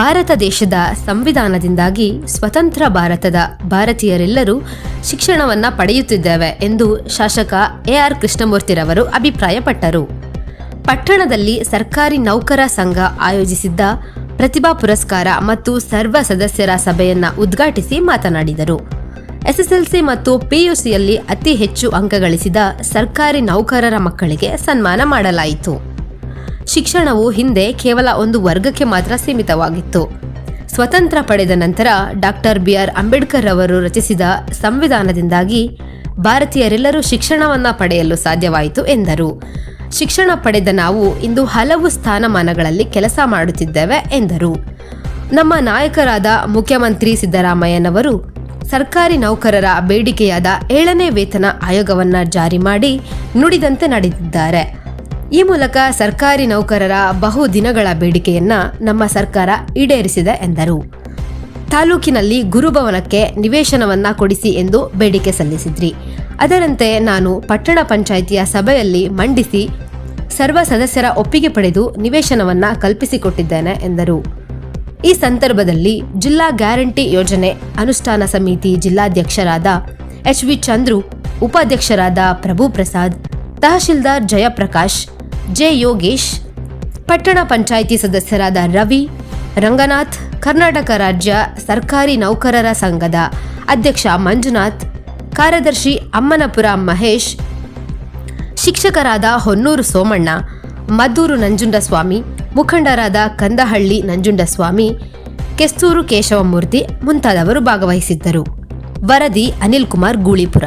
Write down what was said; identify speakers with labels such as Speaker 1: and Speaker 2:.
Speaker 1: ಭಾರತ ದೇಶದ ಸಂವಿಧಾನದಿಂದಾಗಿ ಸ್ವತಂತ್ರ ಭಾರತದ ಭಾರತೀಯರೆಲ್ಲರೂ ಶಿಕ್ಷಣವನ್ನು ಪಡೆಯುತ್ತಿದ್ದೇವೆ ಎಂದು ಶಾಸಕ ಎ ಆರ್ ಕೃಷ್ಣಮೂರ್ತಿರವರು ಅಭಿಪ್ರಾಯಪಟ್ಟರು. ಪಟ್ಟಣದಲ್ಲಿ ಸರ್ಕಾರಿ ನೌಕರ ಸಂಘ ಆಯೋಜಿಸಿದ್ದ ಪ್ರತಿಭಾ ಪುರಸ್ಕಾರ ಮತ್ತು ಸರ್ವ ಸದಸ್ಯರ ಸಭೆಯನ್ನು ಉದ್ಘಾಟಿಸಿ ಮಾತನಾಡಿದರು. ಎಸ್ಎಸ್ಎಲ್ಸಿ ಮತ್ತು ಪಿಯುಸಿಯಲ್ಲಿ ಅತಿ ಹೆಚ್ಚು ಅಂಕ ಗಳಿಸಿದ ಸರ್ಕಾರಿ ನೌಕರರ ಮಕ್ಕಳಿಗೆ ಸನ್ಮಾನ ಮಾಡಲಾಯಿತು. ಶಿಕ್ಷಣವು ಹಿಂದೆ ಕೇವಲ ಒಂದು ವರ್ಗಕ್ಕೆ ಮಾತ್ರ ಸೀಮಿತವಾಗಿತ್ತು. ಸ್ವತಂತ್ರ ಪಡೆದ ನಂತರ ಡಾಕ್ಟರ್ ಬಿ ಆರ್ ಅಂಬೇಡ್ಕರ್ ಅವರು ರಚಿಸಿದ ಸಂವಿಧಾನದಿಂದಾಗಿ ಭಾರತೀಯರೆಲ್ಲರೂ ಶಿಕ್ಷಣವನ್ನ ಪಡೆಯಲು ಸಾಧ್ಯವಾಯಿತು ಎಂದರು. ಶಿಕ್ಷಣ ಪಡೆದ ನಾವು ಇಂದು ಹಲವು ಸ್ಥಾನಮಾನಗಳಲ್ಲಿ ಕೆಲಸ ಮಾಡುತ್ತಿದ್ದೇವೆ ಎಂದರು. ನಮ್ಮ ನಾಯಕರಾದ ಮುಖ್ಯಮಂತ್ರಿ ಸಿದ್ದರಾಮಯ್ಯನವರು ಸರ್ಕಾರಿ ನೌಕರರ ಬೇಡಿಕೆಯಾದ ಏಳನೇ ವೇತನ ಆಯೋಗವನ್ನ ಜಾರಿ ಮಾಡಿ ನುಡಿದಂತೆ ನಡೆದಿದ್ದಾರೆ. ಈ ಮೂಲಕ ಸರ್ಕಾರಿ ನೌಕರರ ಬಹು ದಿನಗಳ ಬೇಡಿಕೆಯನ್ನ ನಮ್ಮ ಸರ್ಕಾರ ಈಡೇರಿಸಿದೆ ಎಂದರು. ತಾಲೂಕಿನಲ್ಲಿ ಗುರುಭವನಕ್ಕೆ ನಿವೇಶನವನ್ನ ಕೊಡಿಸಿ ಎಂದು ಬೇಡಿಕೆ ಸಲ್ಲಿಸಿದ್ರಿ. ಅದರಂತೆ ನಾನು ಪಟ್ಟಣ ಪಂಚಾಯಿತಿಯ ಸಭೆಯಲ್ಲಿ ಮಂಡಿಸಿ ಸರ್ವ ಸದಸ್ಯರ ಒಪ್ಪಿಗೆ ಪಡೆದು ನಿವೇಶನವನ್ನ ಕಲ್ಪಿಸಿಕೊಟ್ಟಿದ್ದೇನೆ ಎಂದರು. ಈ ಸಂದರ್ಭದಲ್ಲಿ ಜಿಲ್ಲಾ ಗ್ಯಾರಂಟಿ ಯೋಜನೆ ಅನುಷ್ಠಾನ ಸಮಿತಿ ಜಿಲ್ಲಾಧ್ಯಕ್ಷರಾದ ಎಚ್ ವಿ ಚಂದ್ರು, ಉಪಾಧ್ಯಕ್ಷರಾದ ಪ್ರಭು ಪ್ರಸಾದ್ ತಹಶೀಲ್ದಾರ್ ಜಯಪ್ರಕಾಶ್ ಜೆ ಯೋಗೇಶ್, ಪಟ್ಟಣ ಪಂಚಾಯಿತಿ ಸದಸ್ಯರಾದ ರವಿ, ರಂಗನಾಥ್, ಕರ್ನಾಟಕ ರಾಜ್ಯ ಸರ್ಕಾರಿ ನೌಕರರ ಸಂಘದ ಅಧ್ಯಕ್ಷ ಮಂಜುನಾಥ್, ಕಾರ್ಯದರ್ಶಿ ಅಮ್ಮನಪುರ ಮಹೇಶ್, ಶಿಕ್ಷಕರಾದ ಹೊನ್ನೂರು ಸೋಮಣ್ಣ, ಮದ್ದೂರು ನಂಜುಂಡಸ್ವಾಮಿ, ಮುಖಂಡರಾದ ಕಂದಹಳ್ಳಿ ನಂಜುಂಡಸ್ವಾಮಿ, ಕೆಸ್ತೂರು ಕೇಶವಮೂರ್ತಿ ಮುಂತಾದವರು ಭಾಗವಹಿಸಿದ್ದರು. ವರದಿ ಅನಿಲ್ ಕುಮಾರ್ ಗೂಳಿಪುರ.